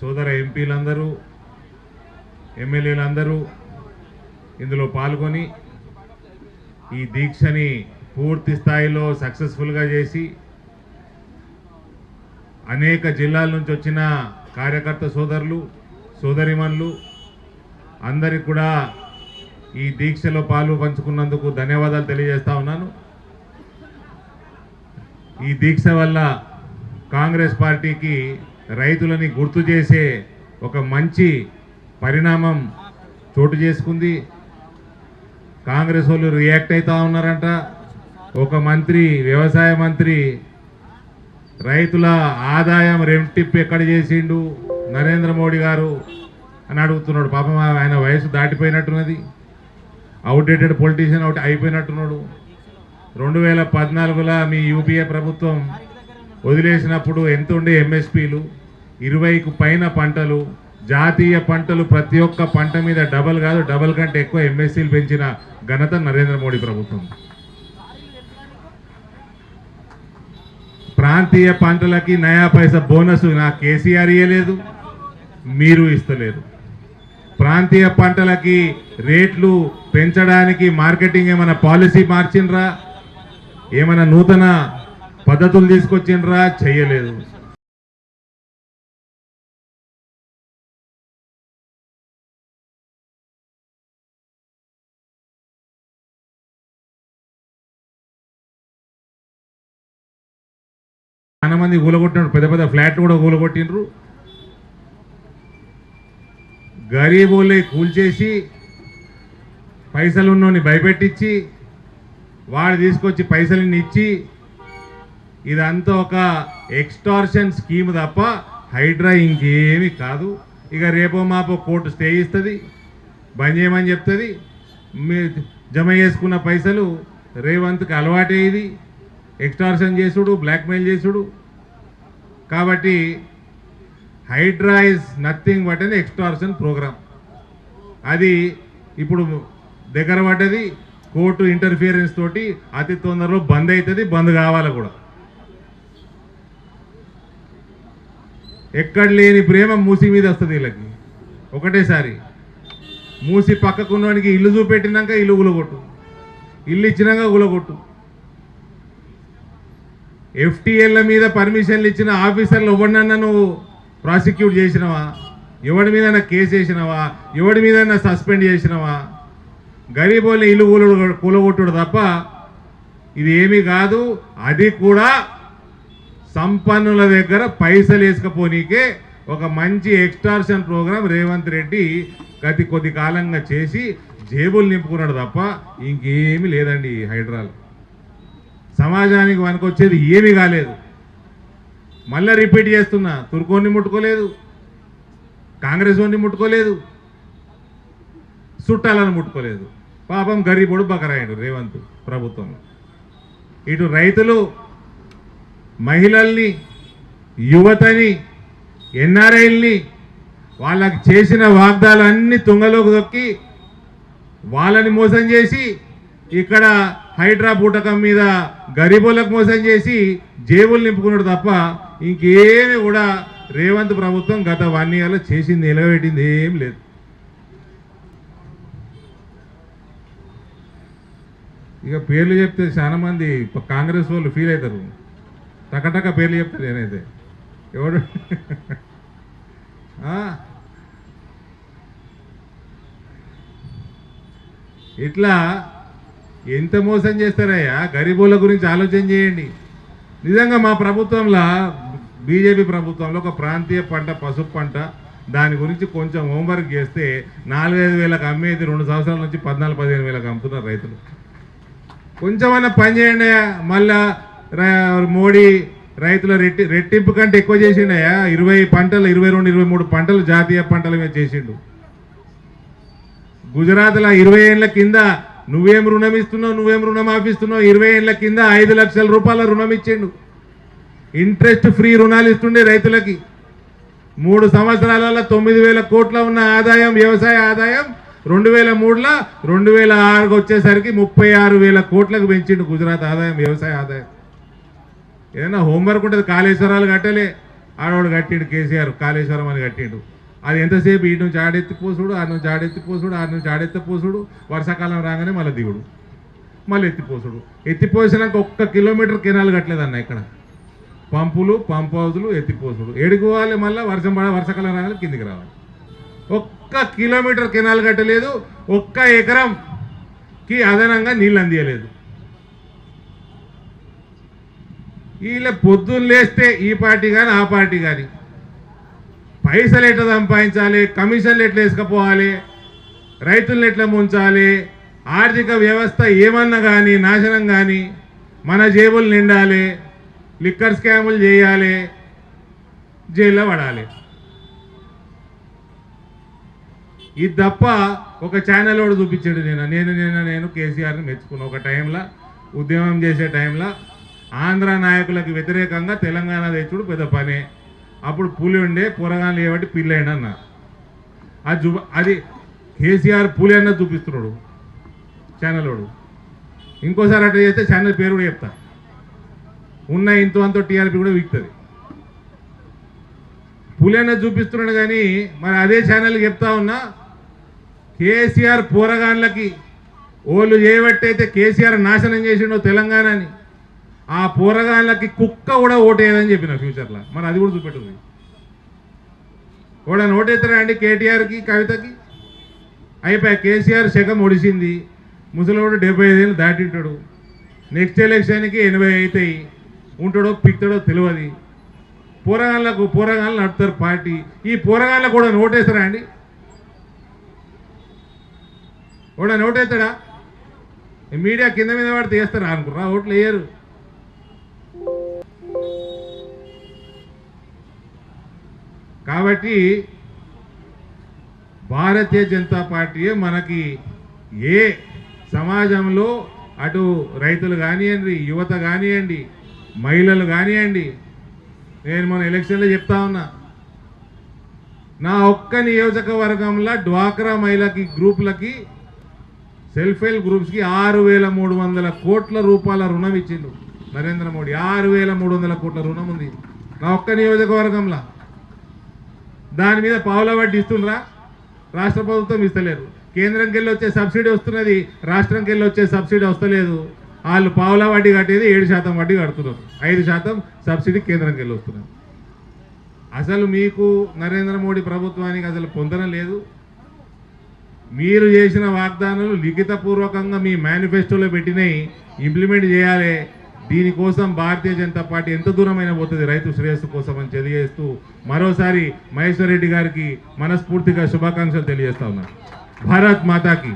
సోదర ఎంపీలందరూ ఎమ్మెల్యేలందరూ ఇందులో పాల్గొని ఈ దీక్షని పూర్తి స్థాయిలో సక్సెస్ఫుల్గా చేసి అనేక జిల్లాల నుంచి వచ్చిన కార్యకర్త సోదరులు సోదరిమణులు అందరికి కూడా ఈ దీక్షలో పాలు పంచుకున్నందుకు ధన్యవాదాలు తెలియజేస్తా ఉన్నాను. ఈ దీక్ష వల్ల కాంగ్రెస్ పార్టీకి రైతులని గుర్తు చేసే ఒక మంచి పరిణామం చోటు చేసుకుంది. కాంగ్రెస్ వాళ్ళు రియాక్ట్ అవుతూ ఉన్నారంట. ఒక మంత్రి వ్యవసాయ మంత్రి రైతుల ఆదాయం రెట్టింపు ఎక్కడ చేసిండు? నరేంద్ర మోడీ గారు అని అడుగుతున్నాడు. పాపం ఆయన వయసు దాటిపోయినట్టున్నది. అవుట్డేటెడ్ పొలిటీషియన్ అవుట్ అయిపోయినట్టున్నాడు. రెండు వేల పద్నాలుగులో మీ యూపీఏ ప్రభుత్వం వదిలేసినప్పుడు ఎంత ఉండే ఎంఎస్పీలు? ఇరవైకు పైన పంటలు జాతీయ పంటలు ప్రతి ఒక్క పంట మీద డబల్ కాదు డబల్ కంటే ఎక్కువ ఎంఎస్సీలు పెంచిన ఘనత నరేంద్ర మోడీ ప్రభుత్వం. ప్రాంతీయ పంటలకి నయా పైస బోనస్ నా కేసీఆర్ ఇయ్యలేదు మీరు ఇస్తలేదు. ప్రాంతీయ పంటలకి రేట్లు పెంచడానికి మార్కెటింగ్ ఏమైనా పాలసీ మార్చిండ్రా? ఏమైనా నూతన పద్ధతులు తీసుకొచ్చిండ్రా? చెయ్యలేదు. చాలా మంది కూలగొట్టినారు పెద్ద పెద్ద ఫ్లాట్లు కూడా కూలగొట్టినరు గరీబులే కూల్చేసి పైసలు ఉన్నోని భయపెట్టించి వాడు తీసుకొచ్చి పైసలని ఇచ్చి ఇదంతా ఒక ఎక్స్టార్షన్ స్కీమ్ తప్ప హైడ్రా ఇంకేమి కాదు. ఇక రేపో మాపో కోర్టు స్టే ఇస్తుంది బంద్ చేయమని చెప్తుంది. మీ జమ చేసుకున్న పైసలు రేవంత్కి అలవాటే ఇది. ఎక్స్టార్షన్ చేసుడు బ్లాక్మెయిల్ చేసుడు. కాబట్టి హైడ్రా ఇస్ నథింగ్ బట్ అని ఎక్స్టార్షన్ ప్రోగ్రామ్ అది ఇప్పుడు దగ్గర పడ్డది కోర్టు ఇంటర్ఫియరెన్స్ తోటి అతి తొందరలో బంద్ అవుతుంది బంద్ కావాలి కూడా. ఎక్కడ లేని ప్రేమ మూసి మీద వస్తుంది వీళ్ళకి. ఒకటేసారి మూసి పక్కకున్నవానికి ఇల్లు చూపెట్టినాక ఇల్లు గులగొట్టు ఇల్లు ఇచ్చినాక గులగొట్టు ఎఫ్టీఎల్ల మీద పర్మిషన్లు ఇచ్చిన ఆఫీసర్లు ఎవరినన్నా నువ్వు ప్రాసిక్యూట్ చేసినవా? ఎవడి మీద కేసు వేసినవా? ఎవడి మీద సస్పెండ్ చేసినవా? గరీబోళ్ళని ఇల్లు కూల కూలగొట్టుడు తప్ప ఇది ఏమీ కాదు అది కూడా సంపన్నుల దగ్గర పైసలు వేసుకపోనీకే ఒక మంచి ఎక్స్టార్షన్ ప్రోగ్రాం రేవంత్ రెడ్డి గతి కొద్ది కాలంగా చేసి జేబులు నింపుకున్నాడు తప్ప ఇంకేమీ లేదండి ఈ హైడ్రాల్. సమాజానికి వనకొచ్చేది ఏమీ కాలేదు. మళ్ళీ రిపీట్ చేస్తున్నా తుర్కోని ముట్టుకోలేదు కాంగ్రెస్ వాడిని ముట్టుకోలేదు చుట్టాలను ముట్టుకోలేదు. పాపం గరీబుడు బకరాయుడు రేవంత్ ప్రభుత్వం ఇటు రైతులు మహిళల్ని యువతని ఎన్ఆర్ఐల్ని వాళ్ళకి చేసిన వాగ్దాలన్నీ తుంగలోకి దొక్కి వాళ్ళని మోసం చేసి ఇక్కడ హైడ్రా బూటకం మీద గరీబులకు మోసం చేసి జేబులు నింపుకున్నాడు తప్ప ఇంకేమి కూడా రేవంత్ ప్రభుత్వం గత వన్ ఇయర్లో చేసింది నిలబెట్టింది ఏం లేదు. ఇక పేర్లు చెప్తే చాలామంది కాంగ్రెస్ వాళ్ళు ఫీల్ అవుతారు. టకటక పేర్లు చెప్తా నేనైతే. ఎవడు? ఇట్లా ఎంత మోసం చేస్తారయ్యా? గరీబుల గురించి ఆలోచన చేయండి. నిజంగా మా ప్రభుత్వంలో బీజేపీ ప్రభుత్వంలో ఒక ప్రాంతీయ పంట పసుపు పంట దాని గురించి కొంచెం హోంవర్క్ చేస్తే నాలుగైదు వేలకు అమ్మేది రెండు సంవత్సరాల నుంచి పద్నాలుగు పదిహేను వేలకు అమ్ముతున్నారు రైతులు. కొంచెమైనా పని చేయండి మళ్ళా మోడీ రైతుల రెట్టి రెట్టింపు కంటే ఎక్కువ చేసిండయా ఇరవై పంటలు ఇరవై రెండు ఇరవై మూడు పంటలు జాతీయ పంటల మీద చేసిండు. గుజరాత్లో ఇరవై ఏళ్ళ కింద నువ్వేం రుణం ఇస్తున్నావు నువ్వేం రుణం ఆపిస్తున్నావు? ఇరవై ఏళ్ళ కింద ఐదు లక్షల రూపాయల రుణం ఇచ్చిండు. ఇంట్రెస్ట్ ఫ్రీ రుణాలు ఇస్తుండే రైతులకి. మూడు సంవత్సరాలలో తొమ్మిది వేల కోట్ల ఉన్న ఆదాయం వ్యవసాయ ఆదాయం రెండు వేల మూడులో రెండు వేల ఆరుకు వచ్చేసరికి ముప్పై ఆరు వేల కోట్లకు పెంచిండు గుజరాత్ ఆదాయం వ్యవసాయ ఆదాయం. ఏదైనా హోంవర్క్ ఉంటుంది కాళేశ్వరాలు కట్టలే. ఆడవాడు కట్టిండు కేసీఆర్ కాళేశ్వరం అని కట్టిండు. అది ఎంతసేపు ఇటు నుంచి ఆడెత్తి పోసుడు ఆ నుంచి ఆడెత్తి పోసుడు ఆ నుంచి ఆడెత్తి పోసుడు వర్షాకాలం రాగానే మళ్ళీ దిగుడు. మళ్ళీ ఎత్తిపోసుడు ఎత్తిపోసినాక ఒక్క కిలోమీటర్ కెనాల్ కట్టలేదన్న ఇక్కడ. పంపులు పంప్ హౌజులు ఎత్తిపోసుడు ఎడుకోవాలి మళ్ళీ వర్షం పడ వర్షాకాలం రాగానే కిందికి రావాలి. ఒక్క కిలోమీటర్ కెనాల్ కట్టలేదు ఒక్క ఎకరంకి అదనంగా నీళ్ళు అందియలేదు. వీళ్ళ పొద్దున్న లేస్తే ఈ పార్టీ కానీ ఆ పార్టీ కానీ పైసలు ఎట్లా సంపాదించాలి? కమిషన్లు ఎట్లా వేసుకపోవాలి? రైతులను ఎట్లా ముంచాలి? ఆర్థిక వ్యవస్థ ఏమన్నా కానీ నాశనం కానీ మన జేబులు నిండాలి లిక్కర్ స్కాములు చేయాలి జైల్లో పడాలి. ఇది తప్ప ఒక ఛానల్ కూడా చూపించాడు నేను నేను నేను నేను కేసీఆర్ని మెచ్చుకున్నా ఒక టైంలో ఉద్యమం చేసే టైంలో. ఆంధ్ర నాయకులకు వ్యతిరేకంగా తెలంగాణ తెచ్చుడు పెద్ద పనే. అప్పుడు పులి ఉండే పొరగాలు ఏమంటే పిల్లైన అన్న. అది చూ అది కేసీఆర్ పులి అన్న చూపిస్తున్నాడు. ఛానల్లోడు ఇంకోసారి అట్లా చేస్తే ఛానల్ పేరు కూడా చెప్తా. ఉన్న ఇంతో అంతో టీఆర్పీ కూడా వీక్తుంది. పులి అన్న చూపిస్తున్నాడు కానీ మరి అదే ఛానల్ చెప్తా ఉన్నా కేసీఆర్ పోరగాన్లకి ఓళ్ళు చేయబట్టయితే కేసీఆర్ నాశనం చేసిండో తెలంగాణని. ఆ పోరగాళ్ళకి కుక్క కూడా ఓటేయదని చెప్పిన ఫ్యూచర్లో. మరి అది కూడా చూపెట్టుంది. కూడా ఓటేస్తారా అండి కేటీఆర్కి కవితకి? అయిపోయి కేసీఆర్ శకం ఒడిసింది. ముసలివాడు డెబ్బై ఐదేళ్ళు దాటింటాడు. నెక్స్ట్ ఎలక్షన్కి ఎనభై అవుతాయి ఉంటాడో పిక్తాడో తెలియదు పోరగాళ్ళకు పోరగాళ్ళు నడుపుతారు పార్టీ. ఈ పోరగాళ్ళకు కూడా నోటేస్తారా అండి? కూడా నోటేస్తాడా? మీడియా కింద మీద పడితే వేస్తారా అనుకుర్రా ఓట్లు వేయరు. కాబట్టి భారతీయ జనతా పార్టీయే మనకి ఏ సమాజంలో అటు రైతులు కానివ్వండి యువత కానివ్వండి మహిళలు కానివ్వండి నేను మన ఎలక్షన్లో చెప్తా ఉన్నా నా ఒక్క నియోజకవర్గంలో డ్వాక్రా మహిళకి గ్రూపులకి సెల్ఫ్ హెల్ప్ గ్రూప్స్కి ఆరు వేల మూడు వందల కోట్ల రూపాయల రుణం ఇచ్చిండు నరేంద్ర మోడీ. ఆరు వేల మూడు వందల కోట్ల రుణం ఉంది నా ఒక్క నియోజకవర్గంలో. దాని మీద పావుల వడ్డీ ఇస్తుండ్రా? రాష్ట్ర ప్రభుత్వం ఇస్తలేరు కేంద్రంకి వెళ్ళి వచ్చే సబ్సిడీ వస్తున్నది రాష్ట్రంకి వెళ్ళి వచ్చే సబ్సిడీ వస్తలేదు. వాళ్ళు పావుల వడ్డీ కట్టేది ఏడు శాతం వడ్డీ కడుతున్నారు. ఐదు శాతం సబ్సిడీ కేంద్రంకి వెళ్ళి వస్తున్నారు అసలు మీకు నరేంద్ర మోడీ ప్రభుత్వానికి అసలు పొందన లేదు? మీరు చేసిన వాగ్దానాలు లిఖితపూర్వకంగా మీ మేనిఫెస్టోలో పెట్టినవి ఇంప్లిమెంట్ చేయాలి. దీనికోసం భారతీయ జనతా పార్టీ ఎంత దూరమైన పోతుంది రైతు శ్రేయస్సు కోసం అని తెలియజేస్తూ మరోసారి మహేశ్వర్ రెడ్డి గారికి మనస్ఫూర్తిగా శుభాకాంక్షలు తెలియజేస్తా ఉన్నా. భారత్ మాతాకి.